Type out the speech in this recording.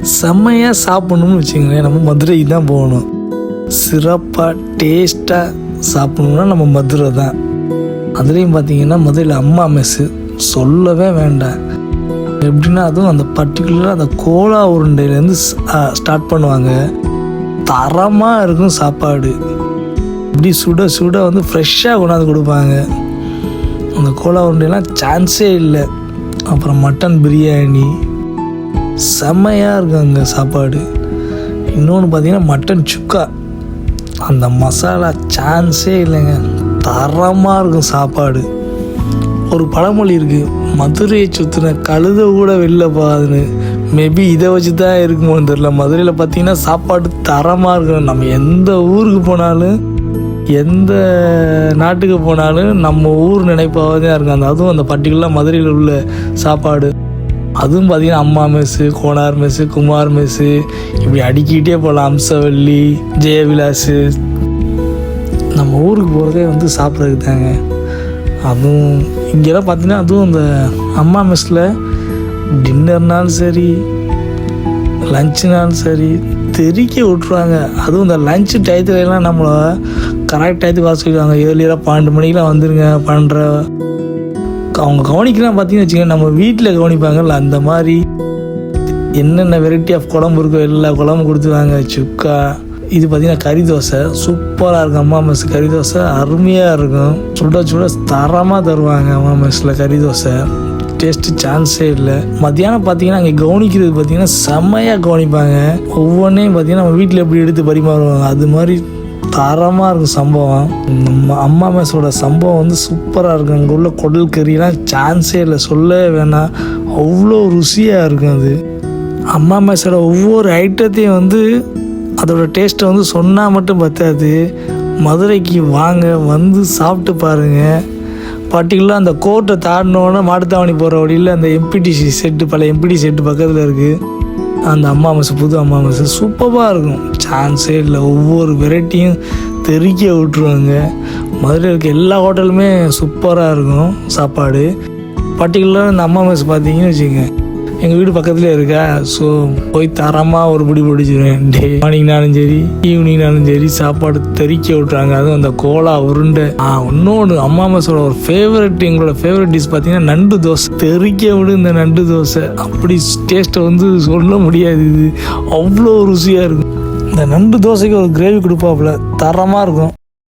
செம்மையாக சாப்பிடணும்னு வச்சுக்கோங்களேன். நம்ம மதுரைக்கு தான் போகணும். சிறப்பாக டேஸ்ட்டாக சாப்பிட்ணுன்னா நம்ம மதுரை தான். அதுலேயும் பார்த்தீங்கன்னா மதுரையில் அம்மா மெஸ்ஸு. சொல்லவே வேண்டாம். எப்படின்னா அதுவும் அந்த பர்டிகுலராக அந்த கோலா உருண்டையிலேருந்து ஸ்டார்ட் பண்ணுவாங்க. தரமாக இருக்கும் சாப்பாடு. இப்படி சுட சுட வந்து ஃப்ரெஷ்ஷாக கொண்டாந்து கொடுப்பாங்க. அந்த கோலா உருண்டையெல்லாம் சான்ஸே இல்லை. அப்புறம் மட்டன் பிரியாணி செம்மையாக இருக்கும் அங்கே சாப்பாடு. இன்னொன்று பார்த்தீங்கன்னா மட்டன் சுக்கா. அந்த மசாலா சான்ஸே இல்லைங்க. தரமாக இருக்கும் சாப்பாடு. ஒரு பழமொழி இருக்குது மதுரையை சுற்றின கழுத கூட வெளில போகாதுன்னு. மேபி இதை வச்சு தான் இருக்குமோன்னு தெரில மதுரையில் பார்த்தீங்கன்னா சாப்பாடு தரமாக இருக்கும் நம்ம எந்த ஊருக்கு போனாலும் எந்த நாட்டுக்கு போனாலும் நம்ம ஊர் நினைப்பாக தான் இருக்கும் அந்த அதுவும் அந்த பர்டிகுலராக மதுரையில் உள்ள சாப்பாடு. அதுவும் பார்த்தீங்கன்னா Amma mess Konar mess Kumar mess இப்படி அடிக்கிட்டே போகலாம் அம்சவல்லி ஜெயவிலாஸு. நம்ம ஊருக்கு போகிறதே வந்து சாப்பிட்றதுக்கு தாங்க. அதுவும் இங்கெல்லாம் பார்த்தீங்கன்னா அதுவும் இந்த அம்மா மெஸ்ஸில் டின்னர்னாலும் சரி லஞ்சுனாலும் சரி தெறிக்க விட்ருவாங்க அதுவும் இந்த லஞ்சு டயத்துலலாம் நம்மளை கரெக்ட் டயத்துக்கு வர சொல்லிடுவாங்க. ஏர்லியராக பன்னெண்டு மணிக்கெலாம் வந்துருங்க பன்னெண்டரை அவங்க கவனிக்கலாம் பார்த்தீங்கன்னு வச்சுக்கோங்க நம்ம வீட்டில் கவனிப்பாங்கல்ல அந்த மாதிரி என்னென்ன வெரைட்டி ஆஃப் குழம்பு இருக்கோ எல்லா குழம்பு கொடுத்துருவாங்க சுக்கா இது பார்த்தீங்கன்னா கறி தோசை சூப்பராக இருக்கும் அம்மா மெஸ் கறி தோசை அருமையாக இருக்கும். சுட சுட தரமாக தருவாங்க அம்மா மெஸ்ஸில் கறி தோசை. டேஸ்ட்டு சான்ஸே இல்லை. மத்தியானம் பார்த்தீங்கன்னா அங்கே கவனிக்கிறது பார்த்தீங்கன்னா செம்மையாக கவனிப்பாங்க. ஒவ்வொன்றையும் பார்த்தீங்கன்னா நம்ம வீட்டில் எப்படி எடுத்து பரிமாறுவாங்க அது மாதிரி தரமாக இருக்கும் சம்பவம். நம்ம அம்மா மேஸோட சம்பவம் வந்து சூப்பராக இருக்கும் அங்கே உள்ள குடல் கறிலாம் சான்ஸே இல்லை. சொல்லவே வேணாம். அவ்வளோ ருசியாக இருக்கும் அது. அம்மா மேஸோட ஒவ்வொரு ஐட்டத்தையும் வந்து அதோட டேஸ்ட்டை வந்து சொன்னால் மட்டும் பத்தாது. மதுரைக்கு வாங்க வந்து சாப்பிட்டு பாருங்கள் பர்டிகுலராக அந்த கோர்ட்டை தாண்டினோன்னே மாட்டுத்தாவணி போகிற வழியில் அந்த எம்பிடிசி செட்டு பல எம்பிடி செட்டு பக்கத்தில் இருக்குது அந்த அம்மா மசு புது அம்மா மசு சூப்பராக இருக்கும். சான்ஸே இல்லை. ஒவ்வொரு வெரைட்டியும் தெறிக்க விட்டுருவாங்க. மதுரையில் இருக்க எல்லா ஹோட்டலுமே சூப்பராக இருக்கும் சாப்பாடு. பர்டிகுலராக இந்த அம்மா மெஸ் பார்த்தீங்கன்னு வச்சுக்கோங்க. எங்கள் வீடு பக்கத்துலேயே இருக்கா? ஸோ போய் தரமாக ஒரு பிடி பிடிச்சிருவேன். டே மார்னிங்னாலும் சரி ஈவினிங்னாலும் சரி சாப்பாடு தெறிக்க விட்றாங்க அதுவும் அந்த கோலா உருண்டை. ஆ இன்னொன்று அம்மா மெஸ்ஸோட ஒரு ஃபேவரட் எங்களோட ஃபேவரட் டிஷ் பார்த்தீங்கன்னா நண்டு தோசை. தெறிக்க விடு இந்த நண்டு தோசை. அப்படி டேஸ்ட்டை வந்து சொல்ல முடியாது இது. அவ்வளோ ருசியாக இருக்கும். இந்த நண்டு தோசைக்கு ஒரு கிரேவி கொடுப்பாப்புல. தரமாக இருக்கும்.